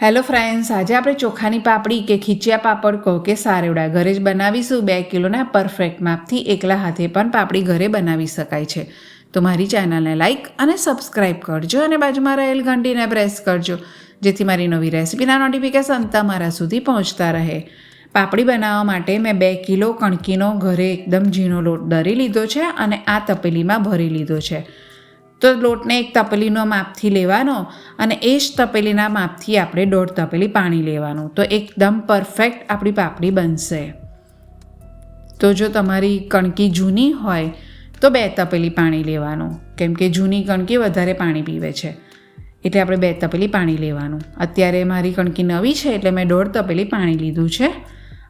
Hello friends, આજે આપણે ચોખાની પાપડી કે ખીચિયા પાપડ કહો કે સારેવડા ઘરે જ બનાવીશું. બે કિલોના પરફેક્ટ માપથી એકલા હાથે પણ પાપડી ઘરે બનાવી શકાય છે. તો મારી ચેનલને લાઇક અને સબસ્ક્રાઇબ કરજો અને બાજુમાં રહેલ ઘંટીને પ્રેસ કરજો, જેથી મારી નવી રેસિપીના નોટિફિકેશન તમારા સુધી પહોંચતા રહે. પાપડી બનાવવા માટે મેં બે કિલો કણકીનો ઘરે એકદમ ઝીણો લોટ દરી લીધો છે અને આ તપેલીમાં ભરી લીધો છે. તો લોટને એક તપેલીનો માપથી લેવાનો અને એ જ તપેલીના માપથી આપણે દોઢ તપેલી પાણી લેવાનું. તો એકદમ પરફેક્ટ આપણી પાપડી બનશે. તો જો તમારી કણકી જૂની હોય, તો બે તપેલી પાણી લેવાનું. કેમ કે જૂની કણકી વધારે પાણી પીવે છે. એટલે આપણે બે તપેલી પાણી લેવાનું. અત્યારે મારી કણકી નવી છે, એટલે મેં દોઢ તપેલી પાણી લીધું છે.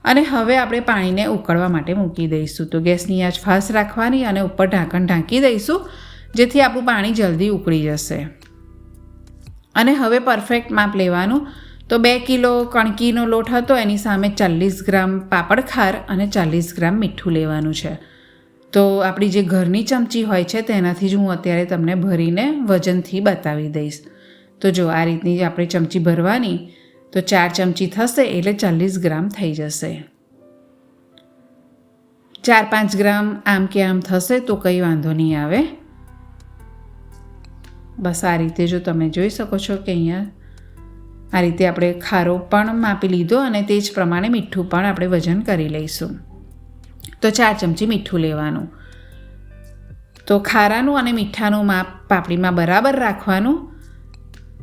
અને હવે આપણે પાણીને ઉકળવા માટે મૂકી દઈશું. તો ગેસની આંચ ફાસ્ટ રાખવાની અને ઉપર ઢાંકણ ઢાંકી દઈશું. જેથી આપણું પાણી જલ્દી ઉકળી જશે. અને હવે પરફેક્ટ માપ લેવાનું. તો બે કિલો કણકીનો લોટ હતો, એની સામે ચાલીસ ગ્રામ પાપડ ખાર અને ચાલીસ ગ્રામ મીઠું લેવાનું છે. તો આપણી જે ઘરની ચમચી હોય છે, તેનાથી જ હું અત્યારે તમને ભરીને વજનથી બતાવી દઈશ. તો જો આ રીતની આપણે ચમચી ભરવાની, તો ચાર ચમચી થશે એટલે ચાલીસ ગ્રામ થઈ જશે. ચાર પાંચ ગ્રામ આમ કે આમ થશે, તો કંઈ વાંધો નહીં આવે. બસ આ રીતે જો તમે જોઈ શકો છો કે અહીંયા આ રીતે આપણે ખારો પણ માપી લીધો અને તે જ પ્રમાણે મીઠું પણ આપણે વજન કરી લઈશું. તો ચાર ચમચી મીઠું લેવાનું. તો ખારાનું અને મીઠાનું માપ પાપડીમાં બરાબર રાખવાનું.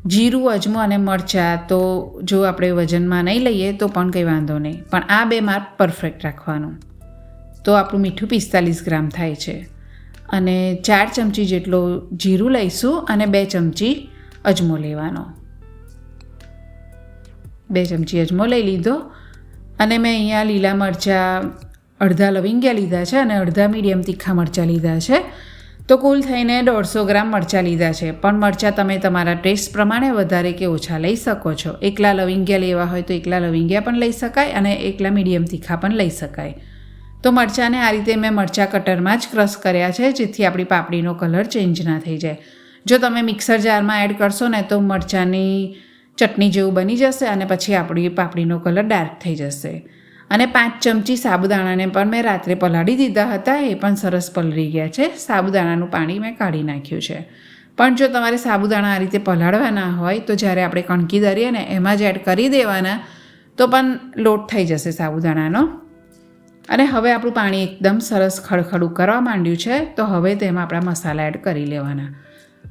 જીરું, અજમો અને મરચાં તો જો આપણે વજનમાં નહીં લઈએ તો પણ કંઈ વાંધો નહીં. પણ આ બે માપ પરફેક્ટ રાખવાનું. તો આપણું મીઠું પિસ્તાલીસ ગ્રામ થાય છે. અને ચાર ચમચી જેટલો જીરું લઈશું અને બે ચમચી અજમો લેવાનો. બે ચમચી અજમો લઈ લીધો અને મેં અહીંયા લીલા મરચાં, અડધા લવિંગિયા લીધા છે અને અડધા મીડિયમ તીખા મરચાં લીધા છે. તો કુલ થઈને દોઢસો ગ્રામ મરચાં લીધા છે. પણ મરચાં તમે તમારા ટેસ્ટ પ્રમાણે વધારે કે ઓછા લઈ શકો છો. એકલા લવિંગિયા લેવા હોય તો એકલા લવિંગ્યા પણ લઈ શકાય અને એકલા મીડિયમ તીખા પણ લઈ શકાય. તો મરચાંને આ રીતે મેં મરચાં કટરમાં જ ક્રશ કર્યા છે, જેથી આપણી પાપડીનો કલર ચેન્જ ના થઈ જાય. જો તમે મિક્સર જારમાં એડ કરશો ને તો મરચાંની ચટણી જેવું બની જશે અને પછી આપણી પાપડીનો કલર ડાર્ક થઈ જશે. અને પાંચ ચમચી સાબુદાણાને પણ મેં રાત્રે પલાળી દીધા હતા, એ પણ સરસ પલળી ગયા છે. સાબુદાણાનું પાણી મેં કાઢી નાખ્યું છે. પણ જો તમારે સાબુદાણા આ રીતે પલાળવાના હોય, તો જ્યારે આપણે કણકી દરીએ ને, એમાં જ એડ કરી દેવાના, તો પણ લોટ થઈ જશે સાબુદાણાનો. અને હવે આપણું પાણી એકદમ સરસ ખડખડું કરવા માંડ્યું છે, તો હવે તેમાં આપણા મસાલા એડ કરી લેવાના.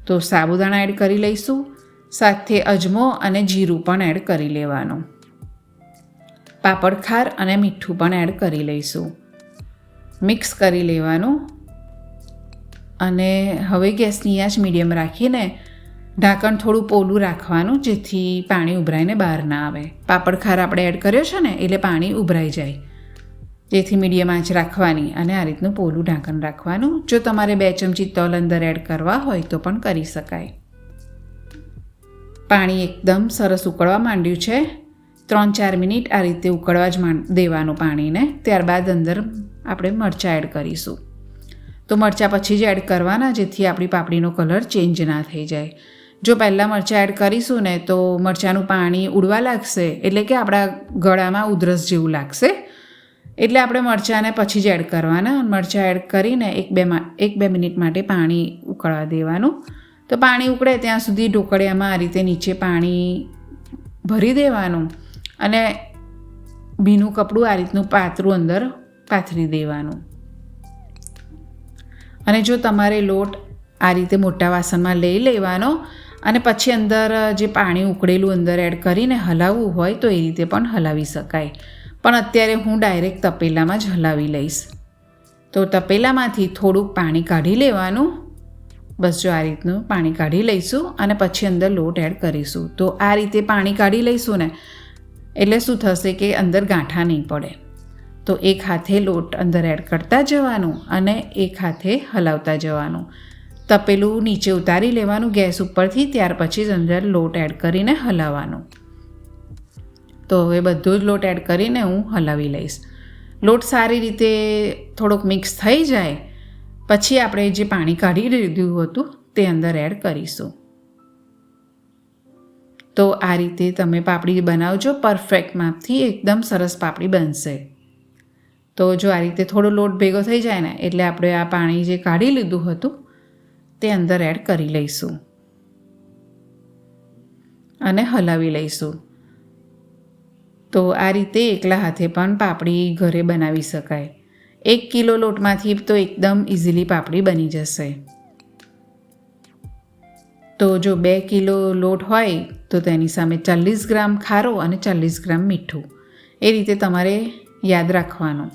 તો સાબુદાણા એડ કરી લઈશું, સાથે અજમો અને જીરું પણ એડ કરી લેવાનું. પાપડ ખાર અને મીઠું પણ એડ કરી લઈશું. મિક્સ કરી લેવાનું. અને હવે ગેસની આંચ મીડિયમ રાખીને ઢાંકણ થોડું પોલું રાખવાનું, જેથી પાણી ઉભરાઈને બહાર ના આવે. પાપડ ખાર આપણે એડ કર્યો છે ને, એટલે પાણી ઉભરાઈ જાય. જેથી મીડિયમ આંચ રાખવાની અને આ રીતનું પોલું ઢાંકણ રાખવાનું. જો તમારે બે ચમચી તલ અંદર એડ કરવા હોય તો પણ કરી શકાય. પાણી એકદમ સરસ ઉકળવા માંડ્યું છે. ત્રણ ચાર મિનિટ આ રીતે ઉકળવા જ દેવાનું પાણીને. ત્યારબાદ અંદર આપણે મરચાં એડ કરીશું. તો મરચાં પછી જ એડ કરવાના, જેથી આપણી પાપડીનો કલર ચેન્જ ના થઈ જાય. જો પહેલાં મરચાં એડ કરીશું ને તો મરચાંનું પાણી ઉડવા લાગશે, એટલે કે આપણા ગળામાં ઉધરસ જેવું લાગશે. એટલે આપણે મરચાંને પછી જ એડ કરવાના. મરચાં એડ કરીને એક બે એક બે મિનિટ માટે પાણી ઉકળવા દેવાનું. તો પાણી ઉકળે ત્યાં સુધી ઢોકળિયામાં આ રીતે નીચે પાણી ભરી દેવાનું અને ભીનું કપડું આ રીતનું પાતરું અંદર પાથરી દેવાનું. અને જો તમારે લોટ આ રીતે મોટા વાસણમાં લઈ લેવાનો અને પછી અંદર જે પાણી ઉકળેલું અંદર એડ કરીને હલાવવું હોય તો એ રીતે પણ હલાવી શકાય. પણ અત્યારે હું ડાયરેક્ટ તપેલામાં જ હલાવી લઈશ. તો તપેલામાંથી થોડુંક પાણી કાઢી લેવાનું. બસ જો આ રીતનું પાણી કાઢી લઈશું અને પછી અંદર લોટ એડ કરીશું. તો આ રીતે પાણી કાઢી લઈશું ને, એટલે શું થશે કે અંદર ગાંઠા નહીં પડે. તો એક હાથે લોટ અંદર એડ કરતા જવાનું અને એક હાથે હલાવતા જવાનું. તપેલું નીચે ઉતારી લેવાનું ગેસ ઉપરથી, ત્યાર પછી જ અંદર લોટ એડ કરીને હલાવવાનું. તો હવે બધો જ લોટ એડ કરીને હું હલાવી લઈશ. લોટ સારી રીતે થોડોક મિક્સ થઈ જાય, પછી આપણે જે પાણી કાઢી લીધું હતું તે અંદર એડ કરીશું. તો આ રીતે તમે પાપડી બનાવજો પરફેક્ટ માપથી એકદમ સરસ પાપડી બનશે. તો જો આ રીતે થોડો લોટ ભેગો થઈ જાય ને, એટલે આપણે આ પાણી જે કાઢી લીધું હતું તે અંદર એડ કરી લઈશું. અને હલાવી લઈશું. તો આ રીતે એકલા હાથે પણ પાપડી ઘરે બનાવી શકાય. એક કિલો લોટમાંથી તો એકદમ ઇઝીલી પાપડી બની જશે. તો જો બે કિલો લોટ હોય, તો તેની સામે ચાલીસ ગ્રામ ખારો અને ચાલીસ ગ્રામ મીઠું. એ રીતે તમારે યાદ રાખવાનું.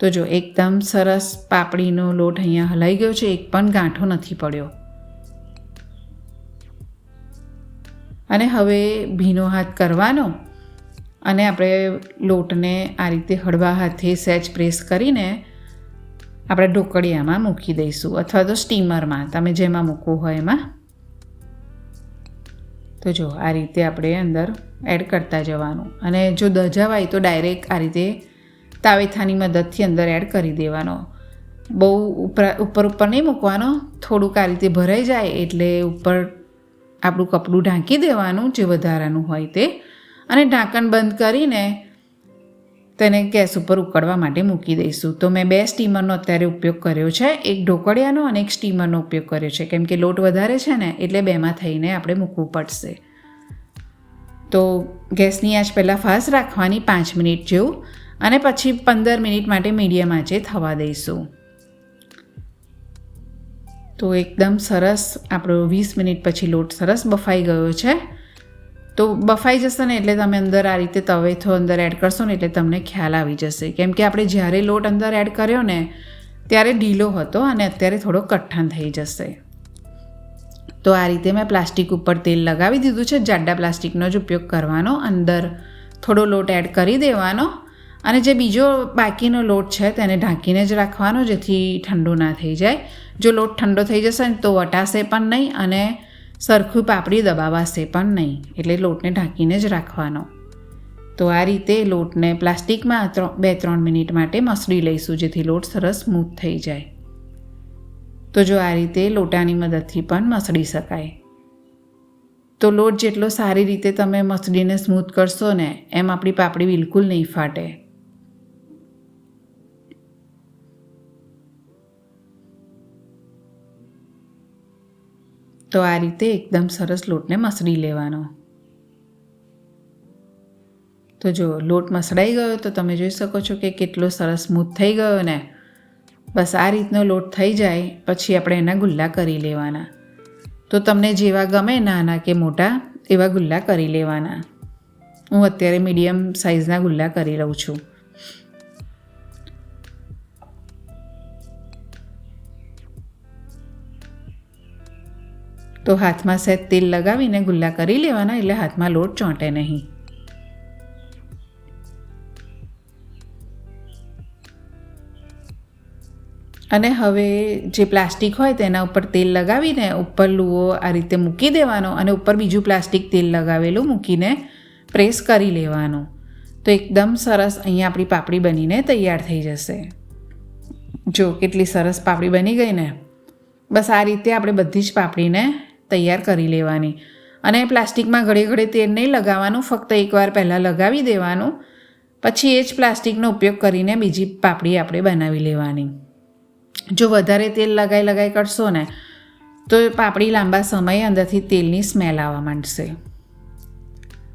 તો જો એકદમ સરસ પાપડીનો લોટ અહીંયા હલાઈ ગયો છે, એક પણ ગાંઠો નથી પડ્યો. અને હવે ભીનો હાથ કરવાનો. અને આપણે લોટને આ રીતે હળવા હાથે સહેજ પ્રેસ કરીને આપણે ઢોકળિયામાં મૂકી દઈશું અથવા તો સ્ટીમરમાં, તમે જેમાં મૂકવું હોય એમાં. તો જો, આ રીતે આપણે અંદર એડ કરતા જવાનું. અને જો દજાવાય તો ડાયરેક્ટ આ રીતે તાવેથાની મદદથી અંદર એડ કરી દેવાનો. બહુ ઉપર ઉપર ઉપર નહીં મૂકવાનો, થોડુંક આ રીતે ભરાઈ જાય એટલે ઉપર આપણું કપડું ઢાંકી દેવાનું જે વધારાનું હોય તે. અને ઢાંકણ બંધ કરીને તેને ગેસ ઉપર ઉકળવા માટે મૂકી દઈશું. તો મેં બે સ્ટીમરનો અત્યારે ઉપયોગ કર્યો છે. એક ઢોકળિયાનો અને એક સ્ટીમરનો ઉપયોગ કર્યો છે. કેમ કે લોટ વધારે છે ને, એટલે બેમાં થઈને આપણે મૂકવું પડશે. તો ગેસની આંચ પહેલાં ફાસ્ટ રાખવાની પાંચ મિનિટ જેવું અને પછી પંદર મિનિટ માટે મીડિયમ આંચે થવા દઈશું. તો એકદમ સરસ આપણો વીસ મિનિટ પછી લોટ સરસ બફાઈ ગયો છે. તો બફાઈ જશે ને એટલે તમે અંદર આ રીતે તવેથો અંદર એડ કરશો ને એટલે તમને ખ્યાલ આવી જશે. કેમ કે આપણે જ્યારે લોટ અંદર એડ કર્યો ને, ત્યારે ઢીલો હતો અને અત્યારે થોડો કઠણ થઈ જશે. તો આ રીતે મેં પ્લાસ્ટિક ઉપર તેલ લગાવી દીધું છે. જાડા પ્લાસ્ટિકનો જ ઉપયોગ કરવાનો. અંદર થોડો લોટ એડ કરી દેવાનો. અને જે બીજો બાકીનો લોટ છે, તેને ઢાંકીને જ રાખવાનો, જેથી ઠંડુ ના થઈ જાય. જો લોટ ઠંડો થઈ જશે ને તો વટાશે પણ નહીં અને સરખું પાપડી દબાવાશે પણ નહીં, એટલે લોટને ઢાંકીને જ રાખવાનો. તો આ રીતે લોટને પ્લાસ્ટિકમાં બે, ત્રણ મિનિટ માટે મસળી લઈશું, જેથી લોટ સરસ સ્મૂથ થઈ જાય. તો જો આ રીતે લોટાની મદદથી પણ મસળી શકાય. તો લોટ જેટલો સારી રીતે તમે મસળીને સ્મૂથ કરશો ને, એમ આપણી પાપડી બિલકુલ નહીં ફાટે. તો આ રીતે એકદમ સરસ લોટને મસળી લેવાનો. તો જો લોટ મસળાઈ ગયો તો તમે જોઈ શકો છો કે કેટલો સરસ સ્મૂથ થઈ ગયો ને. બસ આ રીતનો લોટ થઈ જાય, પછી આપણે એના ગુલ્લા કરી લેવાના. તો તમને જેવા ગમે નાના કે મોટા, એવા ગુલ્લા કરી લેવાના. હું અત્યારે મીડિયમ સાઇઝના ગુલ્લા કરી લઉં છું. તો હાથમાં સહેજ તેલ લગાવીને ગુલ્લા કરી લેવાના એટલે હાથમાં લોટ ચોંટે નહીં. અને હવે જે પ્લાસ્ટિક હોય તેના ઉપર તેલ લગાવીને ઉપર લુઓ આ રીતે મૂકી દેવાનો અને ઉપર બીજું પ્લાસ્ટિક તેલ લગાવેલું મૂકીને પ્રેસ કરી લેવાનું. તો એકદમ સરસ અહીંયા આપણી પાપડી બનીને તૈયાર થઈ જશે. જો કેટલી સરસ પાપડી બની ગઈ ને. બસ આ રીતે આપણે બધી જ પાપડીને તૈયાર કરી લેવાની. અને પ્લાસ્ટિકમાં ઘડે ઘડે તેલ નહીં લગાવવાનું, ફક્ત એકવાર પહેલાં લગાવી દેવાનું, પછી એ જ પ્લાસ્ટિકનો ઉપયોગ કરીને બીજી પાપડી આપણે બનાવી લેવાની. જો વધારે તેલ લગાઈ લગાઈ કરશો ને, તો પાપડી લાંબા સમય અંદરથી તેલની સ્મેલ આવવા માંડશે.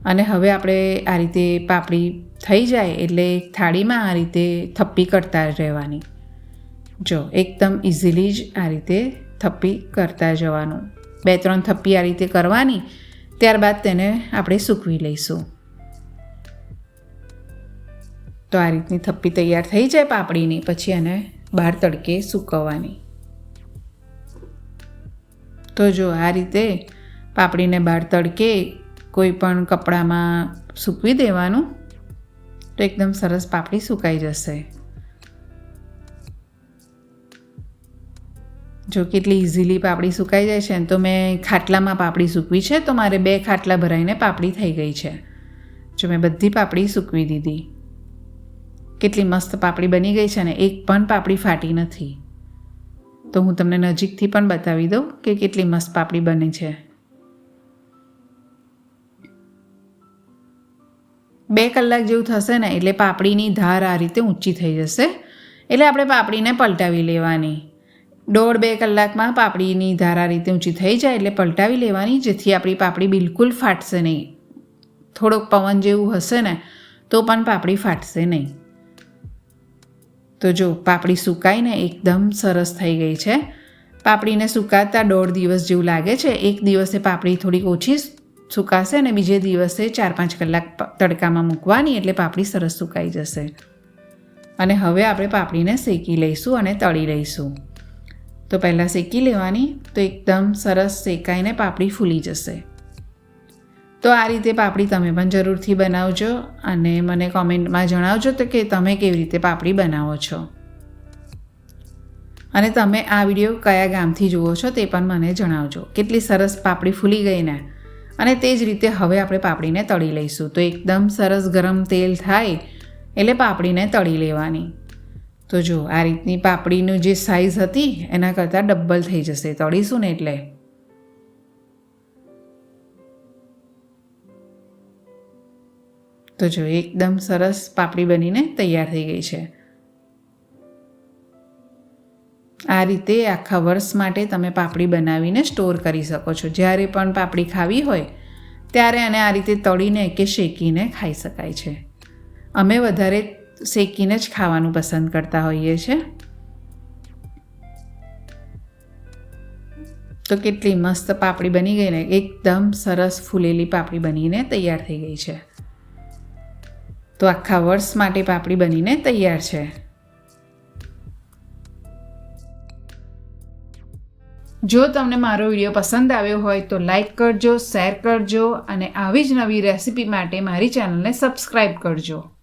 અને હવે આપણે આ રીતે પાપડી થઈ જાય એટલે થાળીમાં આ રીતે થપ્પી કરતા રહેવાની. જો, એકદમ ઇઝીલી જ આ રીતે થપ્પી કરતા જવાનું. બે, ત્રણ થપ્પી આ રીતે કરવાની, ત્યારબાદ તેને આપણે સૂકવી લઈશું. તો આ રીતની થપ્પી તૈયાર થઈ જાય પાપડીની, પછી એને બહાર તડકે સૂકવવાની. તો જો આ રીતે પાપડીને બહાર તડકે કોઈ પણ કપડામાં સૂકવી દેવાનું, તો એકદમ સરસ પાપડી સુકાઈ જશે. જો કેટલી ઇઝીલી પાપડી સુકાઈ જાય છે તો મેં ખાટલામાં પાપડી સૂકવી છે, તો મારે બે ખાટલા ભરાઈને પાપડી થઈ ગઈ છે. જો મેં બધી પાપડી સૂકવી દીધી. કેટલી મસ્ત પાપડી બની ગઈ છે ને, એક પણ પાપડી ફાટી નથી. તો હું તમને નજીકથી પણ બતાવી દઉં કે કેટલી મસ્ત પાપડી બની છે. બે કલાક જેવું થશે ને, એટલે પાપડીની ધાર આ રીતે ઊંચી થઈ જશે. એટલે આપણે પાપડીને પલટાવી લેવાની. દોઢ બે કલાકમાં પાપડીની ધારા રીતે ઊંચી થઈ જાય એટલે પલટાવી લેવાની, જેથી આપણી પાપડી બિલકુલ ફાટશે નહીં. થોડોક પવન જેવું હશે ને, તો પણ પાપડી ફાટશે નહીં. તો જો, પાપડી સુકાઈને એકદમ સરસ થઈ ગઈ છે. પાપડીને સુકાતા દોઢ દિવસ જેવું લાગે છે. એક દિવસે પાપડી થોડીક ઓછી સુકાશે અને બીજે દિવસે ચાર પાંચ કલાક તડકામાં મૂકવાની એટલે પાપડી સરસ સુકાઈ જશે. અને હવે આપણે પાપડીને શેકી લઈશું અને તળી લઈશું. તો પહેલાં શેકી લેવાની તો એકદમ સરસ શેકાઈને પાપડી ફૂલી જશે. તો આ રીતે પાપડી તમે પણ જરૂરથી બનાવજો અને મને કોમેન્ટમાં જણાવજો તો કે તમે કેવી રીતે પાપડી બનાવો છો. અને તમે આ વીડિયો કયા ગામથી જુઓ છો તે પણ મને જણાવજો. કેટલી સરસ પાપડી ફૂલી ગઈ ને. અને તે જ રીતે હવે આપણે પાપડીને તળી લઈશું. તો એકદમ સરસ ગરમ તેલ થાય એટલે પાપડીને તળી લેવાની. તો જો, આ રીતની પાપડીનું જે સાઇઝ હતી, એના કરતાં ડબલ થઈ જશે. તળીશું ને એટલે? તો જો, એકદમ સરસ પાપડી બનીને તૈયાર થઈ ગઈ છે. આ રીતે આખા વર્ષ માટે તમે પાપડી બનાવીને સ્ટોર કરી શકો છો. જ્યારે પણ પાપડી ખાવી હોય, ત્યારે આને આ રીતે તળીને કે શેકીને ખાઈ શકાય છે. અમે વધારે શેકીને જ ખાવાનું પસંદ કરતા હોઈએ છીએ તો કેટલી મસ્ત પાપડી બની ગઈ ને, એકદમ સરસ ફૂલેલી પાપડી બનીને તૈયાર થઈ ગઈ છે. તો આખા વર્ષ માટે પાપડી બનીને તૈયાર છે. જો તમને મારો વીડિયો પસંદ આવ્યો હોય તો લાઈક કરજો, શેર કરજો અને આવી જ નવી રેસિપી માટે મારી ચેનલને સબસ્ક્રાઈબ કરજો.